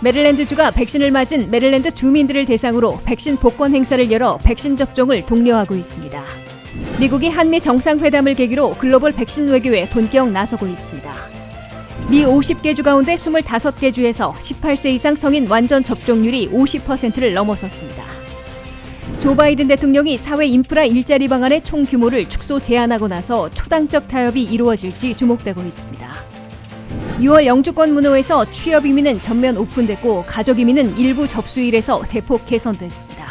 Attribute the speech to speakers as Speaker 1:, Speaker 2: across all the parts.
Speaker 1: 메릴랜드주가 백신을 맞은 메릴랜드 주민들을 대상으로 백신 복권 행사를 열어 백신 접종을 독려하고 있습니다. 미국이 한미 정상회담을 계기로 글로벌 백신 외교에 본격 나서고 있습니다. 미 50개 주 가운데 25개 주에서 18세 이상 성인 완전 접종률이 50%를 넘어섰습니다. 조 바이든 대통령이 사회 인프라 일자리 방안의 총 규모를 축소 제한하고 나서 초당적 타협이 이루어질지 주목되고 있습니다. 6월 영주권 문호에서 취업 이민은 전면 오픈됐고 가족 이민은 일부 접수일에서 대폭 개선됐습니다.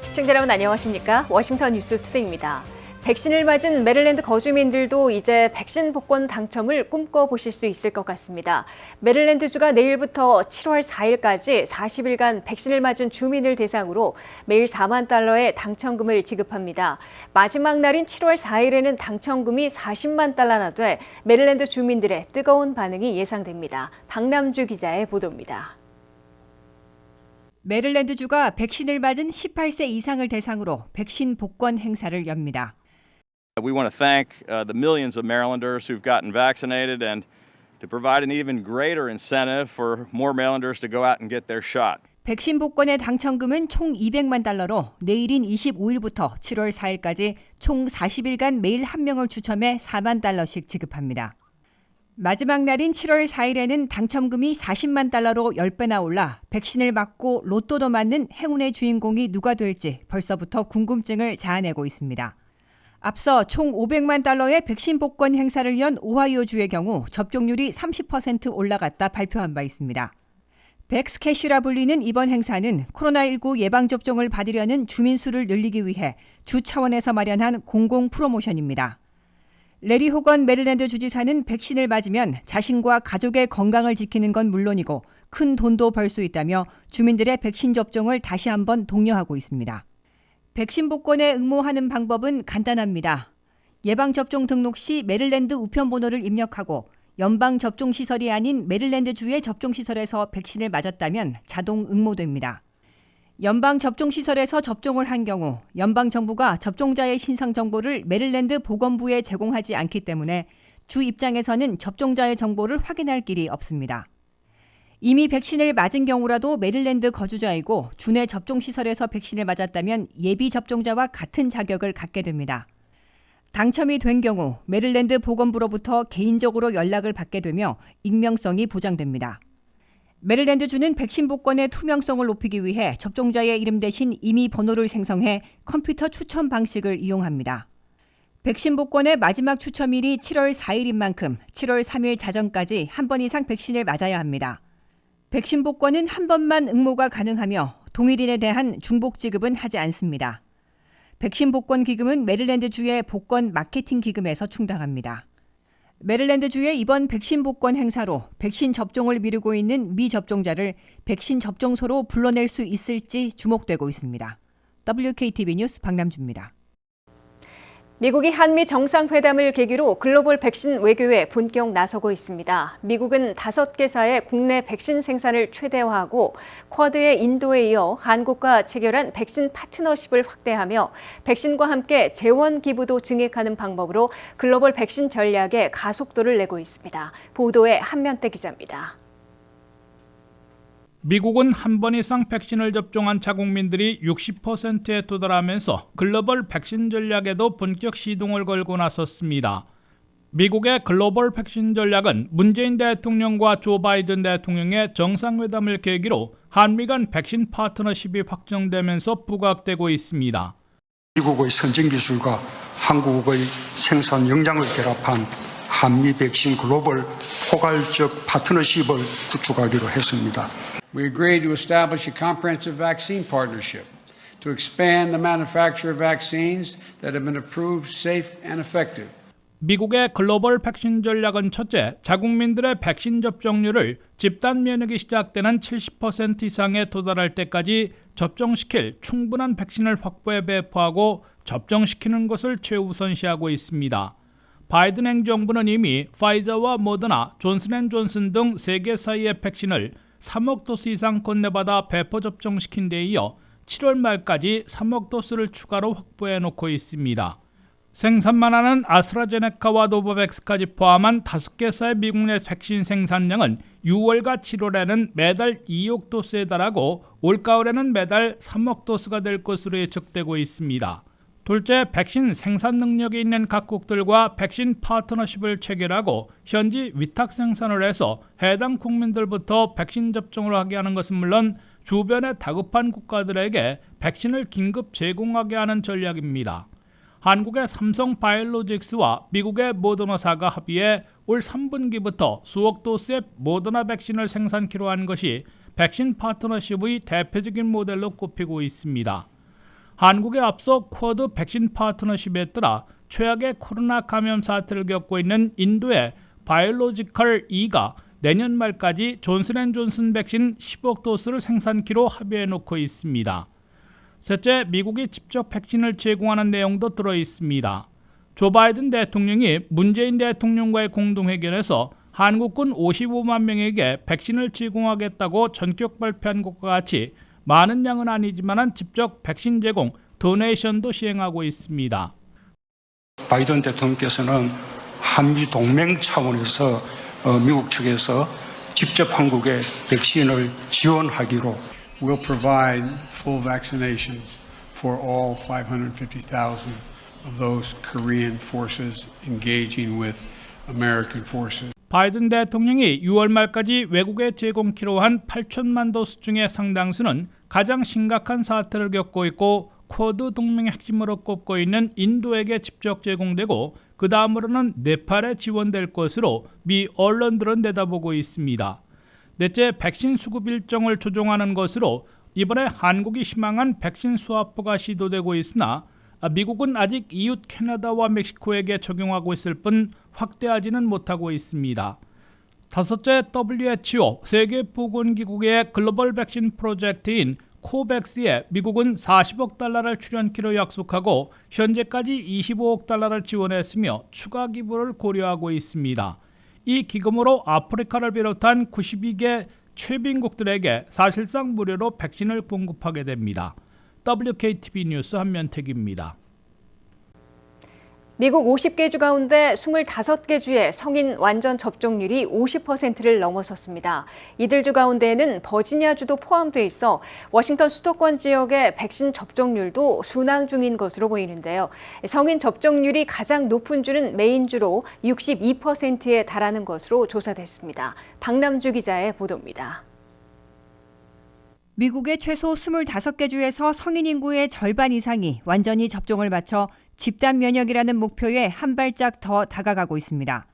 Speaker 1: 시청자 여러분 안녕하십니까? 워싱턴 뉴스 투데이입니다. 백신을 맞은 메릴랜드 거주민들도 이제 백신 복권 당첨을 꿈꿔보실 수 있을 것 같습니다. 메릴랜드주가 내일부터 7월 4일까지 40일간 백신을 맞은 주민을 대상으로 매일 4만 달러의 당첨금을 지급합니다. 마지막 날인 7월 4일에는 당첨금이 40만 달러나 돼 메릴랜드 주민들의 뜨거운 반응이 예상됩니다. 박남주 기자의 보도입니다.
Speaker 2: 메릴랜드주가 백신을 맞은 18세 이상을 대상으로 백신 복권 행사를 엽니다.
Speaker 3: We want to thank uh, the millions of Marylanders who've gotten vaccinated and to provide an even greater incentive for more Marylanders to go out and get their shot.
Speaker 2: 백신 복권의 당첨금은 총 200만 달러로 내일인 25일부터 7월 4일까지 총 40일간 매일 한 명을 추첨해 4만 달러씩 지급합니다. 마지막 날인 7월 4일에는 당첨금이 40만 달러로 10배나 올라 백신을 맞고 로또도 맞는 행운의 주인공이 누가 될지 벌써부터 궁금증을 자아내고 있습니다. 앞서 총 500만 달러의 백신 복권 행사를 연 오하이오주의 경우 접종률이 30% 올라갔다 발표한 바 있습니다. 백스캐시라 불리는 이번 행사는 코로나19 예방접종을 받으려는 주민 수를 늘리기 위해 주 차원에서 마련한 공공 프로모션입니다. 레리 호건 메릴랜드 주지사는 백신을 맞으면 자신과 가족의 건강을 지키는 건 물론이고 큰 돈도 벌 수 있다며 주민들의 백신 접종을 다시 한번 독려하고 있습니다. 백신 복권에 응모하는 방법은 간단합니다. 예방접종 등록 시 메릴랜드 우편번호를 입력하고 연방접종시설이 아닌 메릴랜드주의 접종시설에서 백신을 맞았다면 자동 응모됩니다. 연방접종시설에서 접종을 한 경우 연방정부가 접종자의 신상 정보를 메릴랜드 보건부에 제공하지 않기 때문에 주 입장에서는 접종자의 정보를 확인할 길이 없습니다. 이미 백신을 맞은 경우라도 메릴랜드 거주자이고 주내 접종 시설에서 백신을 맞았다면 예비 접종자와 같은 자격을 갖게 됩니다. 당첨이 된 경우 메릴랜드 보건부로부터 개인적으로 연락을 받게 되며 익명성이 보장됩니다. 메릴랜드 주는 백신 복권의 투명성을 높이기 위해 접종자의 이름 대신 임의 번호를 생성해 컴퓨터 추첨 방식을 이용합니다. 백신 복권의 마지막 추첨일이 7월 4일인 만큼 7월 3일 자정까지 한 번 이상 백신을 맞아야 합니다. 백신 복권은 한 번만 응모가 가능하며 동일인에 대한 중복 지급은 하지 않습니다. 백신 복권 기금은 메릴랜드주의 복권 마케팅 기금에서 충당합니다. 메릴랜드주의 이번 백신 복권 행사로 백신 접종을 미루고 있는 미접종자를 백신 접종소로 불러낼 수 있을지 주목되고 있습니다. WKTV 뉴스 박남주입니다.
Speaker 1: 미국이 한미 정상회담을 계기로 글로벌 백신 외교에 본격 나서고 있습니다. 미국은 다섯 개사의 국내 백신 생산을 최대화하고 쿼드의 인도에 이어 한국과 체결한 백신 파트너십을 확대하며 백신과 함께 재원 기부도 증액하는 방법으로 글로벌 백신 전략에 가속도를 내고 있습니다. 보도에 한면대 기자입니다.
Speaker 4: 미국은 한 번 이상 백신을 접종한 자국민들이 60%에 도달하면서 글로벌 백신 전략에도 본격 시동을 걸고 나섰습니다. 미국의 글로벌 백신 전략은 문재인 대통령과 조 바이든 대통령의 정상회담을 계기로 한미 간 백신 파트너십이 확정되면서 부각되고 있습니다.
Speaker 5: 미국의 선진 기술과 한국의 생산 역량을 결합한 한미 백신 글로벌 포괄적 파트너십을 구축하기로 했습니다.
Speaker 6: We agreed to establish a comprehensive vaccine partnership to expand the manufacture of vaccines that have been approved safe and effective.
Speaker 4: 미국의 글로벌 백신 전략은 첫째, 자국민들의 백신 접종률을 집단 면역이 시작되는 70% 이상에 도달할 때까지 접종시킬 충분한 백신을 확보해 배포하고 접종시키는 것을 최우선시하고 있습니다. 바이든 행정부는 이미 파이저와 모더나, 존슨앤존슨 등세개 사이의 백신을 3억 도스 이상 건네받아 배포 접종시킨 데 이어 7월 말까지 3억 도스를 추가로 확보해 놓고 있습니다. 생산만 하는 아스트라제네카와 노바백스까지 포함한 5개 사의 미국 내 백신 생산량은 6월과 7월에는 매달 2억 도스에 달하고 올가을에는 매달 3억 도스가 될 것으로 예측되고 있습니다. 둘째, 백신 생산 능력이 있는 각국들과 백신 파트너십을 체결하고 현지 위탁 생산을 해서 해당 국민들부터 백신 접종을 하게 하는 것은 물론 주변의 다급한 국가들에게 백신을 긴급 제공하게 하는 전략입니다. 한국의 삼성 바이오로직스와 미국의 모더나사가 합의해 올 3분기부터 수억 도스의 모더나 백신을 생산키로 한 것이 백신 파트너십의 대표적인 모델로 꼽히고 있습니다. 한국에 앞서 쿼드 백신 파트너십에 따라 최악의 코로나 감염 사태를 겪고 있는 인도의 바이올로지컬 2가 내년 말까지 존슨앤존슨 백신 10억 도스를 생산키로 합의해 놓고 있습니다. 셋째, 미국이 직접 백신을 제공하는 내용도 들어 있습니다. 조 바이든 대통령이 문재인 대통령과의 공동회견에서 한국군 55만 명에게 백신을 제공하겠다고 전격 발표한 것과 같이 많은 양은 아니지만 직접 백신 제공, 도네이션도 시행하고 있습니다.
Speaker 5: 바이든 대통령께서는 한미 동맹 차원에서 어, 미국 측에서 직접 한국에 백신을 지원하기로
Speaker 6: We'll provide full vaccinations for all 550,000 of those Korean forces engaging with American forces.
Speaker 4: 바이든 대통령이 6월 말까지 외국에 제공키로 한 8천만 도스 중의 상당수는 가장 심각한 사태를 겪고 있고 쿼드 동맹의 핵심으로 꼽고 있는 인도에게 직접 제공되고 그 다음으로는 네팔에 지원될 것으로 미 언론들은 내다보고 있습니다. 넷째, 백신 수급 일정을 조정하는 것으로 이번에 한국이 희망한 백신 수합부가 시도되고 있으나 미국은 아직 이웃 캐나다와 멕시코에게 적용하고 있을 뿐 확대하지는 못하고 있습니다. 다섯째, WHO 세계보건기구의 글로벌 백신 프로젝트인 코백스에 미국은 40억 달러를 출연키로 약속하고 현재까지 25억 달러를 지원했으며 추가 기부를 고려하고 있습니다. 이 기금으로 아프리카를 비롯한 92개 최빈국들에게 사실상 무료로 백신을 공급하게 됩니다. WKTV 뉴스 한면택입니다.
Speaker 1: 미국 50개 주 가운데 25개 주의 성인 완전 접종률이 50%를 넘어섰습니다. 이들 주 가운데에는 버지니아 주도 포함돼 있어 워싱턴 수도권 지역의 백신 접종률도 순항 중인 것으로 보이는데요. 성인 접종률이 가장 높은 주는 메인주로 62%에 달하는 것으로 조사됐습니다. 박남주 기자의 보도입니다.
Speaker 2: 미국의 최소 25개 주에서 성인 인구의 절반 이상이 완전히 접종을 마쳐 집단 면역이라는 목표에 한 발짝 더 다가가고 있습니다.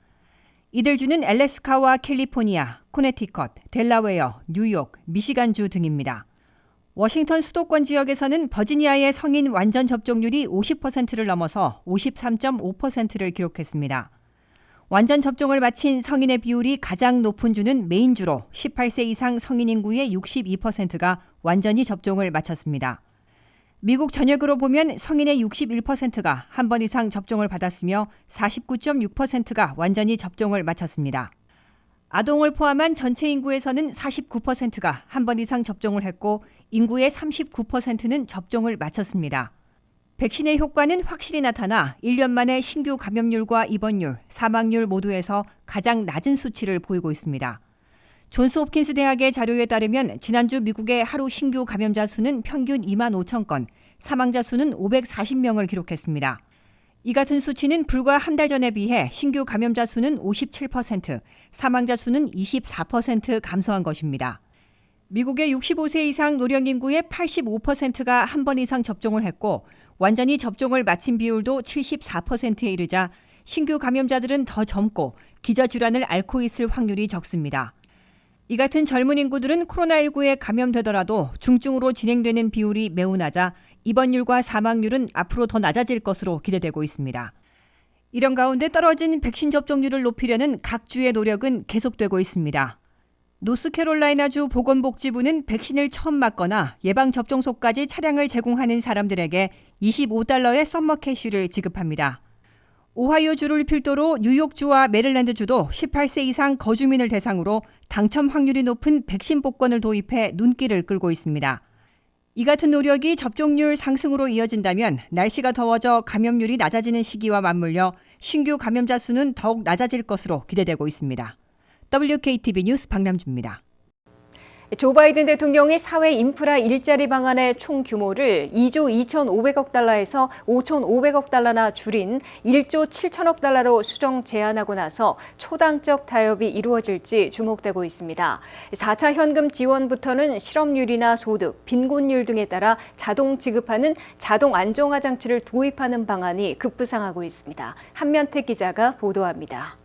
Speaker 2: 이들 주는 엘래스카와 캘리포니아, 코네티컷, 델라웨어, 뉴욕, 미시간주 등입니다. 워싱턴 수도권 지역에서는 버지니아의 성인 완전 접종률이 50%를 넘어서 53.5%를 기록했습니다. 완전 접종을 마친 성인의 비율이 가장 높은 주는 메인주로 18세 이상 성인 인구의 62%가 완전히 접종을 마쳤습니다. 미국 전역으로 보면 성인의 61%가 한 번 이상 접종을 받았으며 49.6%가 완전히 접종을 마쳤습니다. 아동을 포함한 전체 인구에서는 49%가 한 번 이상 접종을 했고 인구의 39%는 접종을 마쳤습니다. 백신의 효과는 확실히 나타나 1년 만에 신규 감염률과 입원율, 사망률 모두에서 가장 낮은 수치를 보이고 있습니다. 존스 홉킨스 대학의 자료에 따르면 지난주 미국의 하루 신규 감염자 수는 평균 2만 5천 건, 사망자 수는 540명을 기록했습니다. 이 같은 수치는 불과 한 달 전에 비해 신규 감염자 수는 57%, 사망자 수는 24% 감소한 것입니다. 미국의 65세 이상 노령 인구의 85%가 한 번 이상 접종을 했고 완전히 접종을 마친 비율도 74%에 이르자 신규 감염자들은 더 젊고 기저질환을 앓고 있을 확률이 적습니다. 이 같은 젊은 인구들은 코로나19에 감염되더라도 중증으로 진행되는 비율이 매우 낮아 입원율과 사망률은 앞으로 더 낮아질 것으로 기대되고 있습니다. 이런 가운데 떨어진 백신 접종률을 높이려는 각 주의 노력은 계속되고 있습니다. 노스캐롤라이나주 보건복지부는 백신을 처음 맞거나 예방접종소까지 차량을 제공하는 사람들에게 25달러의 썸머 캐시를 지급합니다. 오하이오주를 필두로 뉴욕주와 메릴랜드주도 18세 이상 거주민을 대상으로 당첨 확률이 높은 백신 복권을 도입해 눈길을 끌고 있습니다. 이 같은 노력이 접종률 상승으로 이어진다면 날씨가 더워져 감염률이 낮아지는 시기와 맞물려 신규 감염자 수는 더욱 낮아질 것으로 기대되고 있습니다. WKTV 뉴스 박남주입니다.
Speaker 1: 조 바이든 대통령이 사회 인프라 일자리 방안의 총 규모를 2조 2,500억 달러에서 5,500억 달러나 줄인 1조 7천억 달러로 수정 제안하고 나서 초당적 타협이 이루어질지 주목되고 있습니다. 4차 현금 지원부터는 실업률이나 소득, 빈곤율 등에 따라 자동 지급하는 자동 안정화 장치를 도입하는 방안이 급부상하고 있습니다. 한면태 기자가 보도합니다.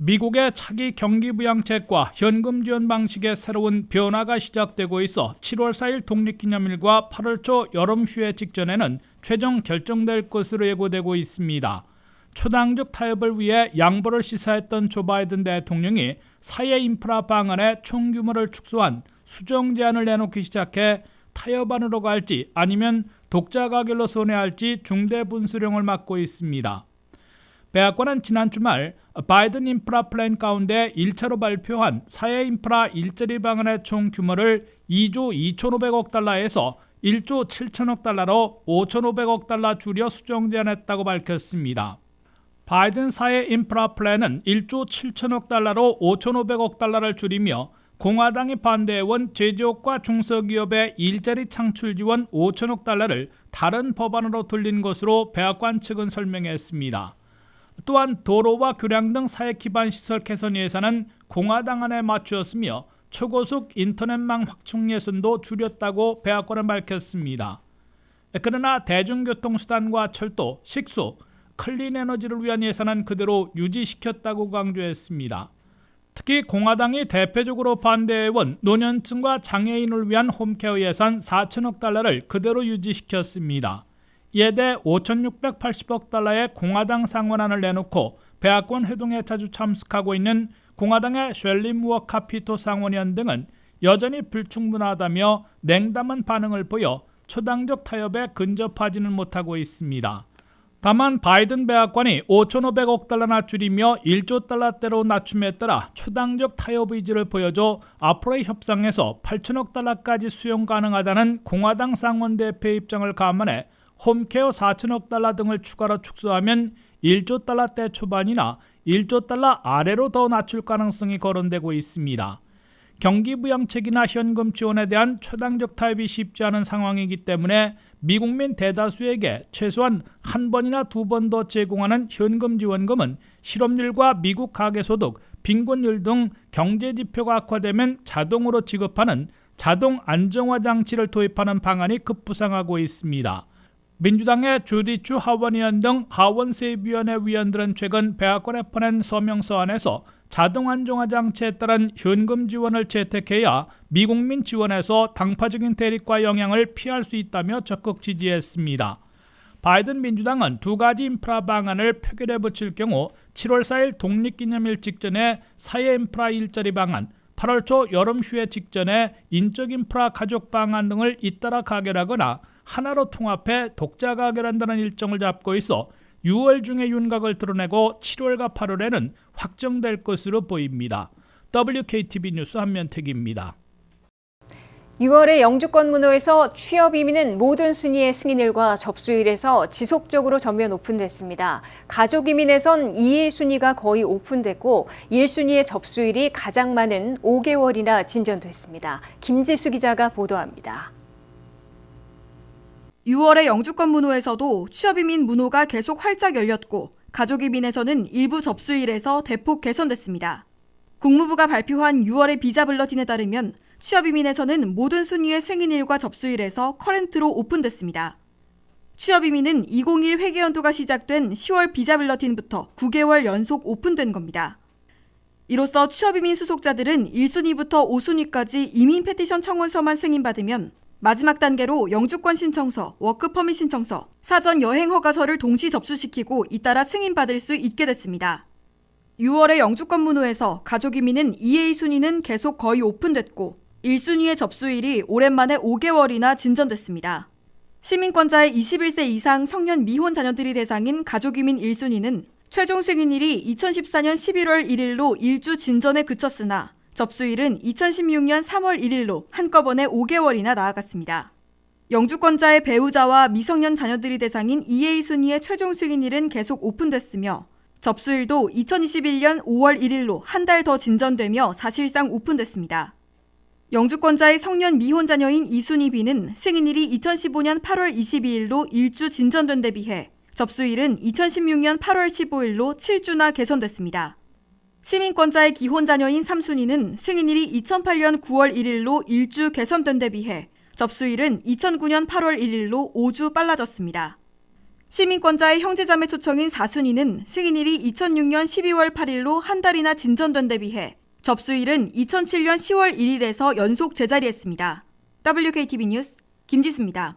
Speaker 4: 미국의 차기 경기 부양책과 현금 지원 방식의 새로운 변화가 시작되고 있어 7월 4일 독립기념일과 8월 초 여름 휴회 직전에는 최종 결정될 것으로 예고되고 있습니다. 초당적 타협을 위해 양보를 시사했던 조 바이든 대통령이 사회 인프라 방안의 총 규모를 축소한 수정 제안을 내놓기 시작해 타협안으로 갈지 아니면 독자 가결로 선회할지 중대 분수령을 맡고 있습니다. 백악관은 지난 주말 바이든 인프라 플랜 가운데 1차로 발표한 사회 인프라 일자리 방안의 총 규모를 2조 2,500억 달러에서 1조 7천억 달러로 5,500억 달러 줄여 수정 제안했다고 밝혔습니다. 바이든 사회 인프라 플랜은 1조 7천억 달러로 5,500억 달러를 줄이며 공화당이 반대해온 제조업과 중소기업의 일자리 창출 지원 5천억 달러를 다른 법안으로 돌린 것으로 백악관 측은 설명했습니다. 또한 도로와 교량 등 사회 기반 시설 개선 예산은 공화당 안에 맞추었으며 초고속 인터넷망 확충 예산도 줄였다고 백악관은 밝혔습니다. 그러나 대중교통수단과 철도, 식수, 클린 에너지를 위한 예산은 그대로 유지시켰다고 강조했습니다. 특히 공화당이 대표적으로 반대해온 노년층과 장애인을 위한 홈케어 예산 4천억 달러를 그대로 유지시켰습니다. 대해 5,680억 달러의 공화당 상원안을 내놓고 백악관 회동에 자주 참석하고 있는 공화당의 셸리 무어 카피토 상원의원 등은 여전히 불충분하다며 냉담한 반응을 보여 초당적 타협에 근접하지는 못하고 있습니다. 다만 바이든 백악관이 5,500억 달러나 줄이며 1조 달러대로 낮춤에 따라 초당적 타협 의지를 보여줘 앞으로의 협상에서 8천억 달러까지 수용 가능하다는 공화당 상원 대표 입장을 감안해 홈케어 4천억 달러 등을 추가로 축소하면 1조 달러대 초반이나 1조 달러 아래로 더 낮출 가능성이 거론되고 있습니다. 경기 부양책이나 현금 지원에 대한 초당적 타협이 쉽지 않은 상황이기 때문에 미국민 대다수에게 최소한 한 번이나 두 번 더 제공하는 현금 지원금은 실업률과 미국 가계소득, 빈곤율 등 경제 지표가 악화되면 자동으로 지급하는 자동 안정화 장치를 도입하는 방안이 급부상하고 있습니다. 민주당의 주디추 하원의원 등 하원세입위원회 위원들은 최근 백악관에 보낸 서명서안에서 자동 안정화 장치에 따른 현금 지원을 채택해야 미국민 지원에서 당파적인 대립과 영향을 피할 수 있다며 적극 지지했습니다. 바이든 민주당은 두 가지 인프라 방안을 표결에 붙일 경우 7월 4일 독립기념일 직전에 사회 인프라 일자리 방안, 8월 초 여름 휴회 직전에 인적 인프라 가족 방안 등을 잇따라 가결하거나 하나로 통합해 독자 가결한다는 일정을 잡고 있어 6월 중에 윤곽을 드러내고 7월과 8월에는 확정될 것으로 보입니다. WKTV 뉴스 한면택입니다.
Speaker 1: 6월에 영주권 문호에서 취업 이민은 모든 순위의 승인일과 접수일에서 지속적으로 전면 오픈됐습니다. 가족 이민에선 2의 순위가 거의 오픈됐고 1순위의 접수일이 가장 많은 5개월이나 진전됐습니다. 김지수 기자가 보도합니다.
Speaker 7: 6월의 영주권 문호에서도 취업이민 문호가 계속 활짝 열렸고 가족이민에서는 일부 접수일에서 대폭 개선됐습니다. 국무부가 발표한 6월의 비자 블러틴에 따르면 취업이민에서는 모든 순위의 승인일과 접수일에서 커렌트로 오픈됐습니다. 취업이민은 2021 회계연도가 시작된 10월 비자 블러틴부터 9개월 연속 오픈된 겁니다. 이로써 취업이민 수속자들은 1순위부터 5순위까지 이민 페티션 청원서만 승인받으면 마지막 단계로 영주권 신청서, 워크퍼밋 신청서, 사전 여행 허가서를 동시 접수시키고 잇따라 승인받을 수 있게 됐습니다. 6월의 영주권 문호에서 가족 이민은 2A 순위는 계속 거의 오픈됐고 1순위의 접수일이 오랜만에 5개월이나 진전됐습니다. 시민권자의 21세 이상 성년 미혼 자녀들이 대상인 가족 이민 1순위는 최종 승인일이 2014년 11월 1일로 1주 진전에 그쳤으나 접수일은 2016년 3월 1일로 한꺼번에 5개월이나 나아갔습니다. 영주권자의 배우자와 미성년 자녀들이 대상인 EA 순위의 최종 승인일은 계속 오픈됐으며 접수일도 2021년 5월 1일로 한 달 더 진전되며 사실상 오픈됐습니다. 영주권자의 성년 미혼 자녀인 이순희 B는 승인일이 2015년 8월 22일로 1주 진전된 데 비해 접수일은 2016년 8월 15일로 7주나 개선됐습니다. 시민권자의 기혼 자녀인 삼순이는 승인일이 2008년 9월 1일로 1주 개선된 데 비해 접수일은 2009년 8월 1일로 5주 빨라졌습니다. 시민권자의 형제자매 초청인 사순이는 승인일이 2006년 12월 8일로 한 달이나 진전된 데 비해 접수일은 2007년 10월 1일에서 연속 제자리했습니다. WKTV 뉴스 김지수입니다.